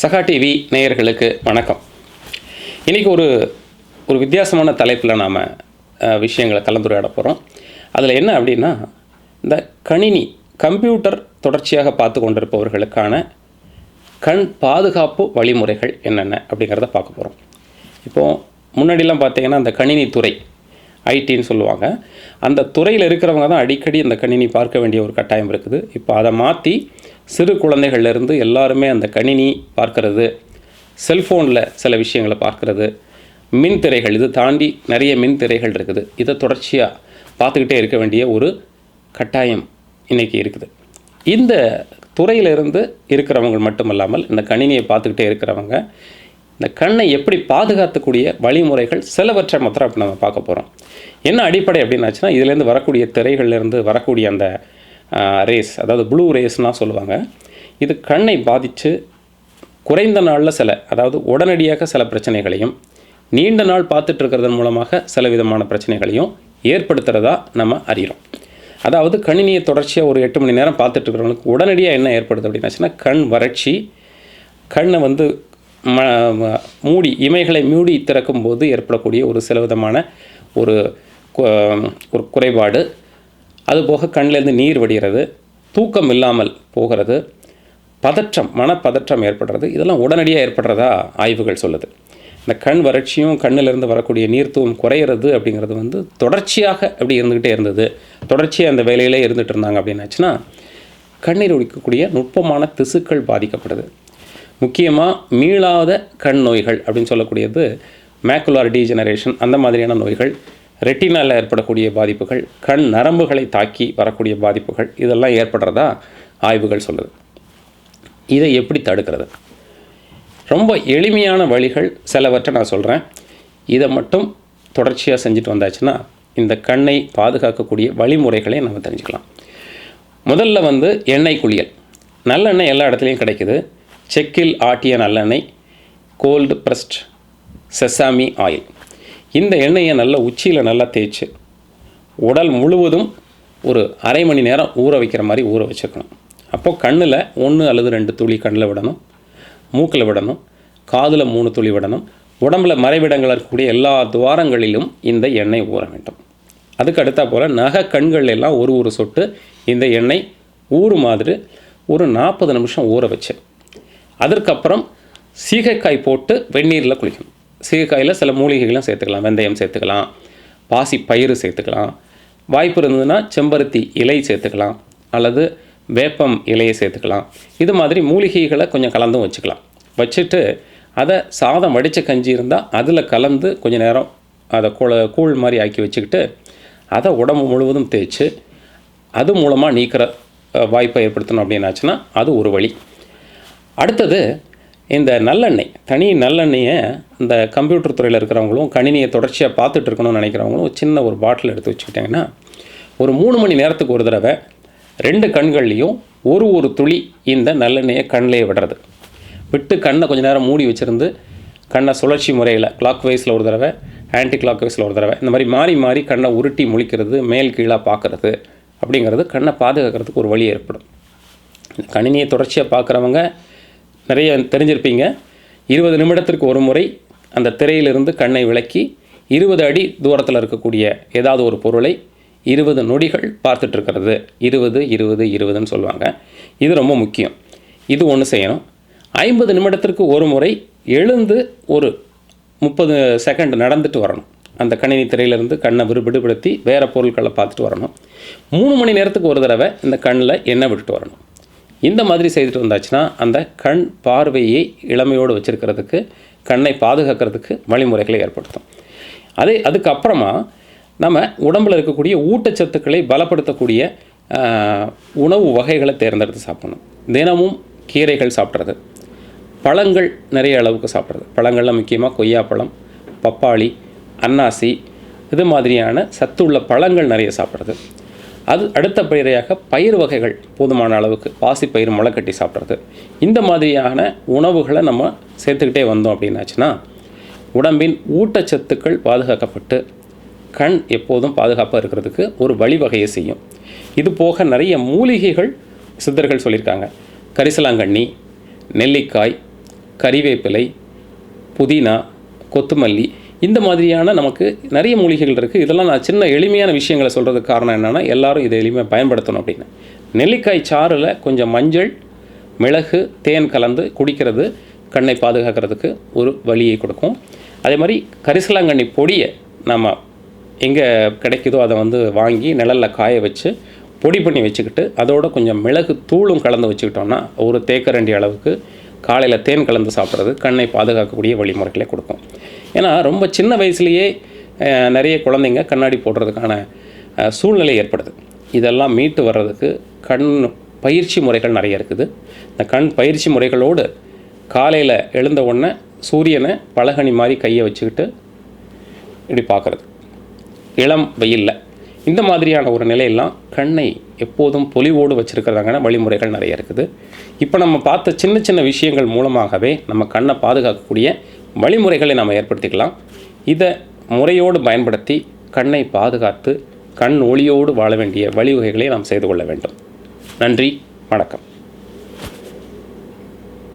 சகா டிவி நேயர்களுக்கு வணக்கம். இன்றைக்கி ஒரு ஒரு வித்தியாசமான தலைப்பில் நாம் விஷயங்களை கலந்துரையாட போகிறோம் அதில் என்ன அப்படின்னா இந்த கணினி கம்ப்யூட்டர் தொடர்ச்சியாக பார்த்து கொண்டிருப்பவர்களுக்கான கண் பாதுகாப்பு வழிமுறைகள் என்னென்ன அப்படிங்கிறத பார்க்க போகிறோம் இப்போது முன்னாடிலாம் பார்த்தீங்கன்னா அந்த கணினி துறை ஐடின்னு சொல்லுவாங்க. அந்த துறையில் இருக்கிறவங்க தான் அடிக்கடி அந்த கணினி பார்க்க வேண்டிய ஒரு கட்டாயம் இருக்குது. இப்போ அதை மாற்றி சிறு குழந்தைகள்லேருந்து எல்லாருமே அந்த கணினி பார்க்கறது செல்ஃபோனில் சில விஷயங்களை பார்க்கறது மின் திரைகள் இது தாண்டி நிறைய மின் திரைகள் இருக்குது. இதை தொடர்ச்சியாக பார்த்துக்கிட்டே இருக்க வேண்டிய ஒரு கட்டாயம் இன்றைக்கி இருக்குது. இந்த துறையிலிருந்து இருக்கிறவங்க மட்டுமல்லாமல் இந்த கணினியை பார்த்துக்கிட்டே இருக்கிறவங்க இந்த கண்ணை எப்படி பாதுகாத்துக்கூடிய வழிமுறைகள் சிலவற்றை மாத்திரம் இப்போ நம்ம பார்க்க போகிறோம் என்ன அடிப்படை அப்படின்னாச்சுன்னா இதுலேருந்து வரக்கூடிய திரைகள்லேருந்து வரக்கூடிய அந்த ரேஸ் அதாவது ப்ளூ ரேஸ்னால் சொல்லுவாங்க. இது கண்ணை பாதித்து குறைந்த நாளில் சில அதாவது உடனடியாக சில பிரச்சனைகளையும் நீண்ட நாள் பார்த்துட்டு இருக்கிறதன் மூலமாக சில விதமான பிரச்சனைகளையும் ஏற்படுத்துகிறதா நம்ம அறிகிறோம் அதாவது கணினியை தொடர்ச்சியாக ஒரு எட்டு மணி நேரம் பார்த்துட்டு இருக்கிறவங்களுக்கு உடனடியாக என்ன ஏற்படுது அப்படின்னாச்சுன்னா கண் வறட்சி கண்ணை வந்து ம மூடி இமைகளை மூடி திறக்கும்போது ஏற்படக்கூடிய ஒரு சில விதமான ஒரு ஒரு குறைபாடு. அதுபோக கண்ணிலேருந்து நீர் வடிகிறது தூக்கம் இல்லாமல் போகிறது பதற்றம் மனப்பதற்றம் ஏற்படுறது இதெல்லாம் உடனடியாக ஏற்படுறதா ஆய்வுகள் சொல்லுது. இந்த கண் வறட்சியும் கண்ணிலிருந்து வரக்கூடிய நீர்த்துவம் குறையிறது அப்படிங்கிறது வந்து தொடர்ச்சியாக அப்படி இருந்துக்கிட்டே இருந்தது. தொடர்ச்சியாக அந்த வேலையிலே இருந்துகிட்டு இருந்தாங்க அப்படின்னாச்சுன்னா கண்ணீர் ஒழிக்கக்கூடிய நுட்பமான திசுக்கள் பாதிக்கப்படுது. முக்கியமாக மீளாத கண் நோய்கள் அப்படின்னு சொல்லக்கூடியது மேக்குலார் டீஜெனரேஷன் அந்த மாதிரியான நோய்கள் ரெட்டினால ஏற்படக்கூடிய பாதிப்புகள் கண் நரம்புகளை தாக்கி வரக்கூடிய பாதிப்புகள் இதெல்லாம் ஏற்படுறதா ஆய்வுகள் சொல்லுது. இதை எப்படி தடுக்கிறது? ரொம்ப எளிமையான வழிகள் சிலவற்றை நான் சொல்கிறேன் இதை மட்டும் தொடர்ச்சியாக செஞ்சுட்டு வந்தாச்சுன்னா இந்த கண்ணை பாதுகாக்கக்கூடிய வழிமுறைகளை நம்ம தெரிஞ்சுக்கலாம். முதல்ல வந்து எண்ணெய் குளியல். நல்லெண்ணெய் எல்லா இடத்துலையும் கிடைக்குது. செக்கில் ஆட்டிய நல்லெண்ணெய் கோல்டு ப்ரெஸ்ட் செசாமி ஆயில். இந்த எண்ணெயை நல்லா உச்சியில் நல்லா தேய்ச்சி உடல் முழுவதும் ஒரு அரை மணி நேரம் ஊற வைக்கிற மாதிரி ஊற வச்சுக்கணும். அப்போது கண்ணில் ஒன்று அல்லது ரெண்டு துளி கண்ணில் விடணும் மூக்கில் விடணும் காதில் மூணு துளி விடணும் உடம்புல மறைவிடங்கள் இருக்கக்கூடிய எல்லா துவாரங்களிலும் இந்த எண்ணெய் ஊற வேண்டும். அதுக்கு அடுத்தா போல் நகை கண்கள் எல்லாம் ஒரு ஒரு சொட்டு இந்த எண்ணெய் ஊறு மாதிரி ஒரு நாற்பது நிமிஷம் ஊற வச்சு அதற்கப்புறம் சீகைக்காய் போட்டு வெந்நீரில் குளிக்கணும். சீகைக்காயில் சில மூலிகைகளும் சேர்த்துக்கலாம் வெந்தயம் சேர்த்துக்கலாம் பாசி பயிறு சேர்த்துக்கலாம். வாய்ப்பு இருந்ததுன்னா செம்பருத்தி இலை சேர்த்துக்கலாம் அல்லது வேப்பம் இலையை சேர்த்துக்கலாம். இது மாதிரி மூலிகைகளை கொஞ்சம் கலந்தும் வச்சுக்கலாம். வச்சுட்டு அதை சாதம் வடித்த கஞ்சி இருந்தால் அதில் கலந்து கொஞ்சம் நேரம் அதை கூழ கூழ் மாதிரி ஆக்கி வச்சுக்கிட்டு அதை உடம்பு முழுவதும் தேய்ச்சி அது மூலமாக நீக்கிற வாய்ப்பை ஏற்படுத்தணும் அப்படின்னாச்சுன்னா அது ஒரு வழி. அடுத்தது இந்த நல்லெண்ணெய் தனி நல்லெண்ணெயை இந்த கம்ப்யூட்டர் துறையில் இருக்கிறவங்களும் கணினியை தொடர்ச்சியாக பார்த்துட்டு இருக்கணும்னு நினைக்கிறவங்களும் சின்ன ஒரு பாட்டில் எடுத்து வச்சுக்கிட்டிங்கன்னா ஒரு மூணு மணி நேரத்துக்கு ஒரு தடவை ரெண்டு கண்கள்லேயும் ஒரு ஒரு துளி இந்த நல்லெண்ணெயை கண்ணிலே விடுறது. விட்டு கண்ணை கொஞ்சம் நேரம் மூடி வச்சுருந்து கண்ணை சுழற்சி முறையில் கிளாக் வைஸில் ஒரு தடவை ஆன்டி கிளாக் வைஸில் ஒரு தடவை இந்த மாதிரி மாறி மாறி கண்ணை உருட்டி முழிக்கிறது மேல் கீழாக பார்க்குறது அப்படிங்கிறது கண்ணை பாதுகாக்கிறதுக்கு ஒரு வழி ஏற்படும். இந்த கணினியை தொடர்ச்சியாக பார்க்குறவங்க நிறைய தெரிஞ்சிருப்பீங்க. இருபது நிமிடத்திற்கு ஒரு முறை அந்த திரையிலிருந்து கண்ணை விலக்கி இருபது அடி தூரத்தில் இருக்கக்கூடிய ஏதாவது ஒரு பொருளை இருபது நொடிகள் பார்த்துட்ருக்கிறது இருபது இருபது இருபதுன்னு சொல்லுவாங்க. இது ரொம்ப முக்கியம். இது ஒன்று செய்யணும். ஐம்பது நிமிடத்திற்கு ஒரு முறை எழுந்து ஒரு முப்பது செகண்ட் நடந்துட்டு வரணும். அந்த கணினி திரையிலிருந்து கண்ணை விடு விடுபடுத்தி வேறு பொருட்களை பார்த்துட்டு வரணும். மூணு மணி நேரத்துக்கு ஒரு தடவை இந்த கண்ணில் எண்ணெய் விட்டுட்டு வரணும். இந்த மாதிரி செய்துட்டு வந்தாச்சுன்னா அந்த கண் பார்வையை இளமையோடு வச்சுருக்கிறதுக்கு கண்ணை பாதுகாக்கிறதுக்கு வழிமுறைகளை ஏற்படுத்தும். அதே அதுக்கப்புறமா நம்ம உடம்பில் இருக்கக்கூடிய ஊட்டச்சத்துக்களை பலப்படுத்தக்கூடிய உணவு வகைகளை தேர்ந்தெடுத்து சாப்பிடணும். தினமும் கீரைகள் சாப்பிட்றது. பழங்கள் நிறைய அளவுக்கு சாப்பிட்றது. பழங்களில் முக்கியமாக கொய்யாப்பழம் பப்பாளி அன்னாசி இது மாதிரியான சத்துள்ள பழங்கள் நிறைய சாப்பிட்றது. அது அடுத்த பயிரையாக பயிர் வகைகள் போதுமான அளவுக்கு பாசிப்பயிர் முளைக்கட்டி சாப்பிட்றது. இந்த மாதிரியான உணவுகளை நம்ம சேர்த்துக்கிட்டே வந்தோம் அப்படின்னாச்சுன்னா உடம்பின் ஊட்டச்சத்துக்கள் பாதுகாக்கப்பட்டு கண் எப்போதும் பாதுகாப்பாக இருக்கிறதுக்கு ஒரு வழிவகையை செய்யும். இது போக நிறைய மூலிகைகள் சித்தர்கள் சொல்லியிருக்காங்க. கரிசலாங்கண்ணி நெல்லிக்காய் கறிவேப்பிலை புதினா கொத்தமல்லி இந்த மாதிரியான நமக்கு நிறைய மூலிகைகள் இருக்குது இதெல்லாம் நான் சின்ன எளிமையான விஷயங்களை சொல்கிறதுக்கு காரணம் என்னென்னா எல்லாரும் இதை எளிமையாக பயன்படுத்தணும் அப்படின்னு. நெல்லிக்காய் சாறில் கொஞ்சம் மஞ்சள் மிளகு தேன் கலந்து குடிக்கிறது கண்ணை பாதுகாக்கிறதுக்கு ஒரு வழியை கொடுக்கும். அதே மாதிரி கரிசலாங்கண்ணி பொடியை நம்ம எங்கே கிடைக்குதோ அதை வந்து வாங்கி நிழலில் காய வச்சு பொடி பண்ணி வச்சுக்கிட்டு அதோட கொஞ்சம் மிளகு தூளும் கலந்து வச்சுக்கிட்டோம்னா ஒரு தேக்கரண்டி அளவுக்கு காலையில் தேன் கலந்து சாப்பிட்றது கண்ணை பாதுகாக்கக்கூடிய வழிமுறைகளை கொடுக்கும். ஏன்னா ரொம்ப சின்ன வயசுலேயே நிறைய குழந்தைங்க கண்ணாடி போடுறதுக்கான சூழ்நிலை ஏற்படுது. இதெல்லாம் மீட்டு வர்றதுக்கு கண் பயிற்சி முறைகள் நிறைய இருக்குது. இந்த கண் பயிற்சி முறைகளோடு காலையில் எழுந்த உடனே சூரியனை பலகனி மாதிரி கையை வச்சுக்கிட்டு இப்படி பார்க்குறது. இளம் வெயில்ல. இந்த மாதிரியான ஒரு நிலையெல்லாம் கண்ணை எப்போதும் பொலிவோடு வச்சுருக்கிறதாங்கன்னா வழிமுறைகள் நிறைய இருக்குது. இப்போ நம்ம பார்த்த சின்ன சின்ன விஷயங்கள் மூலமாகவே நம்ம கண்ணை பாதுகாக்கக்கூடிய வழிமுறைகளை நாம் ஏற்படுத்திக்கலாம். இதை முறையோடு பயன்படுத்தி கண்ணை பாதுகாத்து கண் ஒளியோடு வாழ வேண்டிய வழிவகைகளை நாம் செய்து கொள்ள வேண்டும். நன்றி வணக்கம்.